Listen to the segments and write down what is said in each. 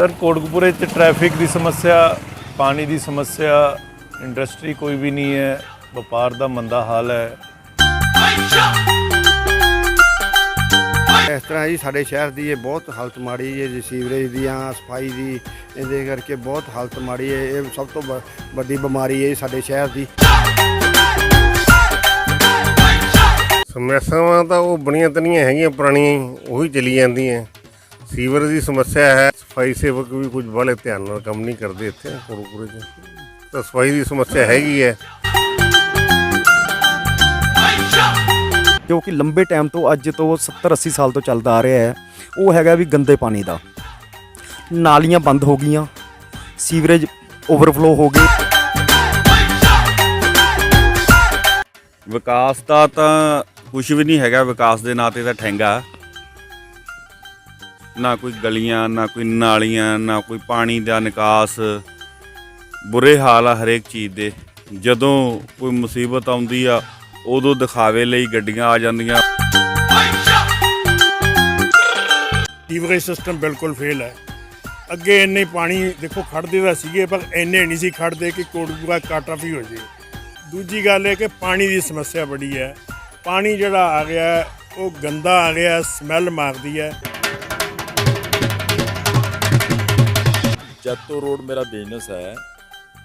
Sir ਕੋਟਕਪੂਰੇ 'ਚ traffic ਦੀ ਸਮੱਸਿਆ ਪਾਣੀ ਦੀ ਸਮੱਸਿਆ ਇੰਡਸਟਰੀ ਕੋਈ ਵੀ ਨਹੀਂ ਹੈ ਵਪਾਰ ਦਾ ਮੰਦਾ ਹਾਲ ਹੈ। ਇਸ ਤਰ੍ਹਾਂ ਜੀ ਸਾਡੇ ਸ਼ਹਿਰ ਦੀ ਇਹ ਬਹੁਤ ਹਾਲਤ ਮਾੜੀ ਹੈ ਜੀ ਸੀਵਰੇਜ ਦੀਆਂ ਸਫ਼ਾਈ ਦੀ ਇਹਦੇ ਕਰਕੇ ਬਹੁਤ ਹਾਲਤ ਮਾੜੀ ਹੈ ਇਹ ਸਭ ਤੋਂ ਵ- ਵੱਡੀ ਬਿਮਾਰੀ ਹੈ ਜੀ ਸਾਡੇ ਸ਼ਹਿਰ ਦੀ। ਸਮੱਸਿਆਵਾਂ ਤਾਂ ਉਹ ਬਣੀਆਂ ਤਨੀਆਂ ਹੈਗੀਆਂ ਪੁਰਾਣੀਆਂ ਹੀ, ਉਹੀ ਚੱਲੀ ਜਾਂਦੀਆਂ। ਸੀਵਰ ਦੀ ਸਮੱਸਿਆ ਹੈ। ਸਫ਼ਾਈ ਸੇਵਕ ਵੀ ਕੁਝ ਬਾਲੇ ਧਿਆਨ ਨਾਲ ਕੰਮ ਨਹੀਂ ਕਰਦੇ ਇੱਥੇ ਕੋਰਪੂਰੇ 'ਚ ਤਾਂ ਸਫ਼ਾਈ ਦੀ ਸਮੱਸਿਆ ਹੈਗੀ ਹੈ। ਜੋ ਕਿ ਲੰਬੇ ਟਾਈਮ ਤੋਂ ਅੱਜ ਤੋਂ 70 80 ਸਾਲ ਤੋਂ ਚੱਲਦਾ ਆ ਰਿਹਾ ਹੈ। ਉਹ ਹੈਗਾ ਵੀ ਗੰਦੇ ਪਾਣੀ ਦਾ। ਨਾਲੀਆਂ ਬੰਦ ਹੋ ਗਈਆਂ। ਸੀਵਰੇਜ ਓਵਰਫਲੋ ਹੋ ਗਏ। ਵਿਕਾਸ ਦਾ ਤਾਂ ਕੁਝ ਵੀ ਨਹੀਂ ਹੈਗਾ। ਵਿਕਾਸ ਦੇ ਨਾਂ ਤੇ ਤਾਂ ਠੈਂਗਾ ਨਾ ਕੋਈ ਗਲੀਆਂ, ਨਾ ਕੋਈ ਨਾਲੀਆਂ, ਨਾ ਕੋਈ ਪਾਣੀ ਦਾ ਨਿਕਾਸ। ਬੁਰੇ ਹਾਲ ਆ ਹਰੇਕ ਚੀਜ਼ ਦੇ। ਜਦੋਂ ਕੋਈ ਮੁਸੀਬਤ ਆਉਂਦੀ ਆ, ਉਦੋਂ ਦਿਖਾਵੇ ਲਈ ਗੱਡੀਆਂ ਆ ਜਾਂਦੀਆਂ। ਸੀਵਰੇਜ ਸਿਸਟਮ ਬਿਲਕੁਲ ਫੇਲ ਹੈ। ਅੱਗੇ ਇੰਨੇ ਪਾਣੀ ਦੇਖੋ ਖੜਦੇ ਤਾਂ ਸੀਗੇ, ਪਰ ਇੰਨੇ ਨਹੀਂ ਸੀ ਖੜਦੇ ਕਿ ਕੋਟਕਪੂਰਾ ਕੱਟ ਆਫ ਹੀ ਹੋ ਜੇ ਦੂਜੀ ਗੱਲ ਇਹ ਕਿ ਪਾਣੀ ਦੀ ਸਮੱਸਿਆ ਬੜੀ ਹੈ। ਪਾਣੀ ਜਿਹੜਾ ਆ ਗਿਆ ਉਹ ਗੰਦਾ ਆ ਗਿਆ ਸਮੈਲ ਮਾਰਦੀ ਹੈ। ਜੈਤੋ ਰੋਡ ਮੇਰਾ ਬਿਜ਼ਨਸ ਹੈ।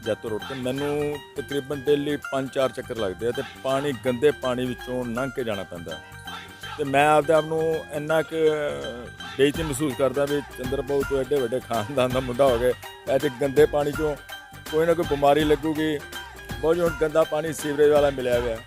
ਜੈਤੋ ਰੋਡ ਤੇ ਮੈਨੂੰ ਤਕਰੀਬਨ ਡੇਲੀ 5-4 ਚੱਕਰ ਲੱਗਦੇ ਆ ਤੇ ਪਾਣੀ, ਗੰਦੇ ਪਾਣੀ ਵਿੱਚੋਂ ਲੰਘ ਕੇ ਜਾਣਾ ਪੈਂਦਾ ਤੇ ਮੈਂ ਆਪਦੇ ਆਪ ਨੂੰ ਇੰਨਾ ਕੁ ਬੇਇੱਜ਼ਤੀ ਮਹਿਸੂਸ ਕਰਦਾ ਵੀ ਚੰਦਰ ਬਾਬੂ ਤੋਂ ਐਡੇ ਵੱਡੇ ਖਾਨਦਾਨ ਦਾ ਮੁੰਡਾ ਹੋ ਗਿਆ, ਇਹ ਤੇ ਗੰਦੇ ਪਾਣੀ ਚੋਂ ਕੋਈ ਨਾ ਕੋਈ ਬਿਮਾਰੀ ਲੱਗੂਗੀ। ਬਹੁਤ ਹੁਣ ਗੰਦਾ ਪਾਣੀ ਸੀਵਰੇਜ ਵਾਲਾ ਮਿਲਿਆ ਹੋਇਆ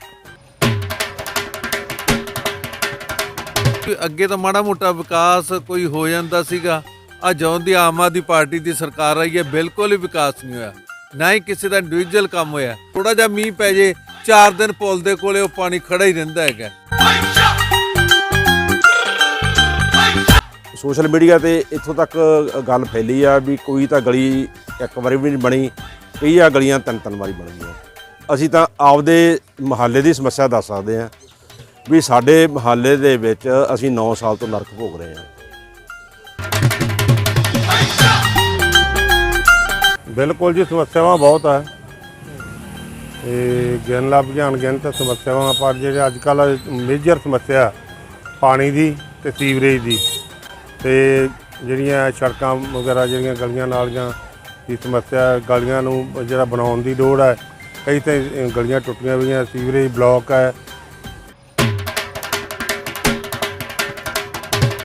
ਅੱਗੇ ਤਾਂ ਮਾੜਾ ਮੋਟਾ ਵਿਕਾਸ ਕੋਈ ਹੋ ਜਾਂਦਾ ਸੀਗਾ। ਆ ਜਦੋਂ ਦੀ ਆਮ ਆਦਮੀ ਪਾਰਟੀ ਦੀ ਸਰਕਾਰ ਆਈ ਹੈ, ਬਿਲਕੁਲ ਹੀ ਵਿਕਾਸ ਨਹੀਂ ਹੋਇਆ। ਨਾ ਹੀ ਕਿਸੇ ਦਾ ਇੰਡੀਵਿਜੂਅਲ ਕੰਮ ਹੋਇਆ। ਥੋੜਾ ਜਿਹਾ ਮੀਂਹ ਪੈ ਜੇ 4 ਦਿਨ ਪੁਲ ਦੇ ਕੋਲੇ ਉਹ ਪਾਣੀ ਖੜਾ ਹੀ ਰਹਿੰਦਾ ਹੈਗਾ। ਸੋਸ਼ਲ ਮੀਡੀਆ ਤੇ ਇੱਥੋਂ ਤੱਕ ਗੱਲ ਫੈਲੀ ਆ ਵੀ ਕੋਈ ਤਾਂ ਗਲੀ ਇੱਕ ਵਾਰੀ ਵੀ ਨਹੀਂ ਬਣੀ ਕਈ ਆ ਗਲੀਆਂ ਤਿੰਨ ਤਿੰਨ ਵਾਰੀ ਬਣ ਗਈਆਂ। ਅਸੀਂ ਤਾਂ ਆਪਦੇ ਮਹੱਲੇ ਦੀ ਸਮੱਸਿਆ ਦੱਸ ਸਕਦੇ ਹਾਂ ਵੀ ਸਾਡੇ ਮਹੱਲੇ ਦੇ ਵਿੱਚ ਅਸੀਂ 9 ਸਾਲ ਤੋਂ ਨਰਕ ਭੋਗ ਰਹੇ ਹਾਂ। ਬਿਲਕੁਲ ਜੀ, ਸਮੱਸਿਆਵਾਂ ਬਹੁਤ ਆ। ਇਹ ਗਿਣ ਲੱਭ ਜਾਣ ਗਿਣ ਤਾਂ ਸਮੱਸਿਆਵਾਂ, ਪਰ ਜਿਹੜੇ ਅੱਜ ਕੱਲ ਮੇਜਰ ਸਮੱਸਿਆ ਪਾਣੀ ਦੀ ਤੇ ਸੀਵਰੇਜ ਦੀ। ਤੇ ਜਿਹੜੀਆਂ ਸੜਕਾਂ ਵਗੈਰਾ, ਜਿਹੜੀਆਂ ਗਲੀਆਂ ਨਾਲੀਆਂ ਦੀ ਸਮੱਸਿਆ, ਗਲੀਆਂ ਨੂੰ ਜਿਹੜਾ ਬਣਾਉਣ ਦੀ ਲੋੜ ਹੈ ਕਈ ਤਾਂ ਗਲੀਆਂ ਟੁੱਟੀਆਂ ਹੋਈਆਂ ਸੀਵਰੇਜ ਬਲਾਕ ਹੈ